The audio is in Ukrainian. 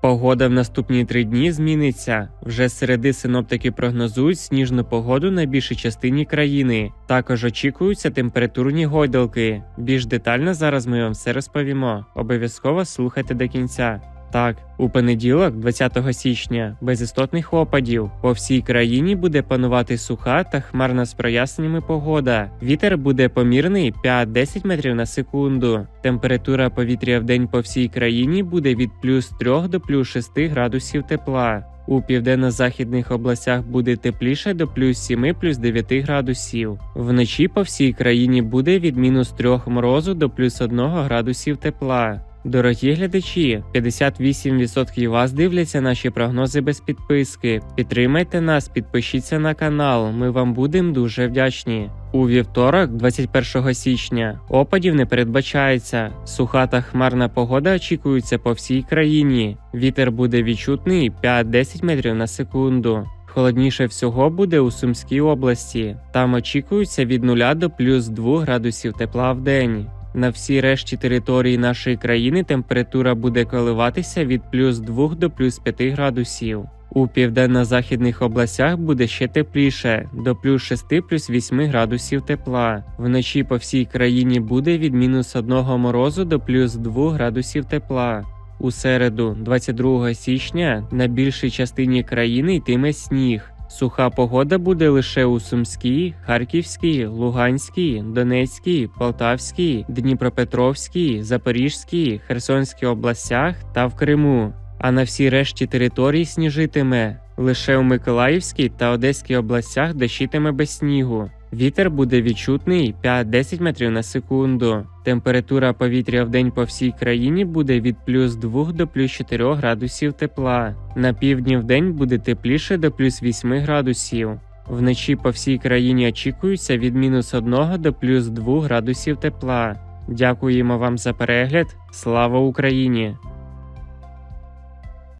Погода в наступні три дні зміниться. Вже з середи синоптики прогнозують сніжну погоду на більшій частині країни. Також очікуються температурні гойдалки. Більш детально зараз ми вам все розповімо. Обов'язково слухайте до кінця. Так, у понеділок, 20 січня, без істотних опадів по всій країні буде панувати суха та хмарна з проясненнями погода. Вітер буде помірний 5-10 метрів на секунду. Температура повітря в день по всій країні буде від плюс 3 до плюс 6 градусів тепла. У південно-західних областях буде тепліше до плюс 7 плюс 9 градусів. Вночі по всій країні буде від мінус 3 морозу до плюс 1 градусів тепла. Дорогі глядачі, 58% вас дивляться наші прогнози без підписки. Підтримайте нас, підпишіться на канал. Ми вам будемо дуже вдячні. У вівторок, 21 січня, опадів не передбачається. Суха та хмарна погода очікується по всій країні. Вітер буде відчутний 5-10 метрів на секунду. Холодніше всього буде у Сумській області. Там очікується від 0 до плюс 2 градусів тепла в день. На всій решті території нашої країни температура буде коливатися від плюс 2 до плюс 5 градусів. У південно-західних областях буде ще тепліше до плюс 6 плюс 8 градусів тепла. Вночі по всій країні буде від мінус 1 морозу до плюс 2 градусів тепла. У середу, 22 січня, на більшій частині країни йтиме сніг. Суха погода буде лише у Сумській, Харківській, Луганській, Донецькій, Полтавській, Дніпропетровській, Запорізькій, Херсонській областях та в Криму. А на всій решті території сніжитиме. Лише у Миколаївській та Одеській областях дощитиме без снігу. Вітер буде відчутний 5-10 метрів на секунду. Температура повітря в день по всій країні буде від плюс 2 до плюс 4 градусів тепла. На півдні в день буде тепліше до плюс 8 градусів. Вночі по всій країні очікується від мінус 1 до плюс 2 градусів тепла. Дякуємо вам за перегляд. Слава Україні!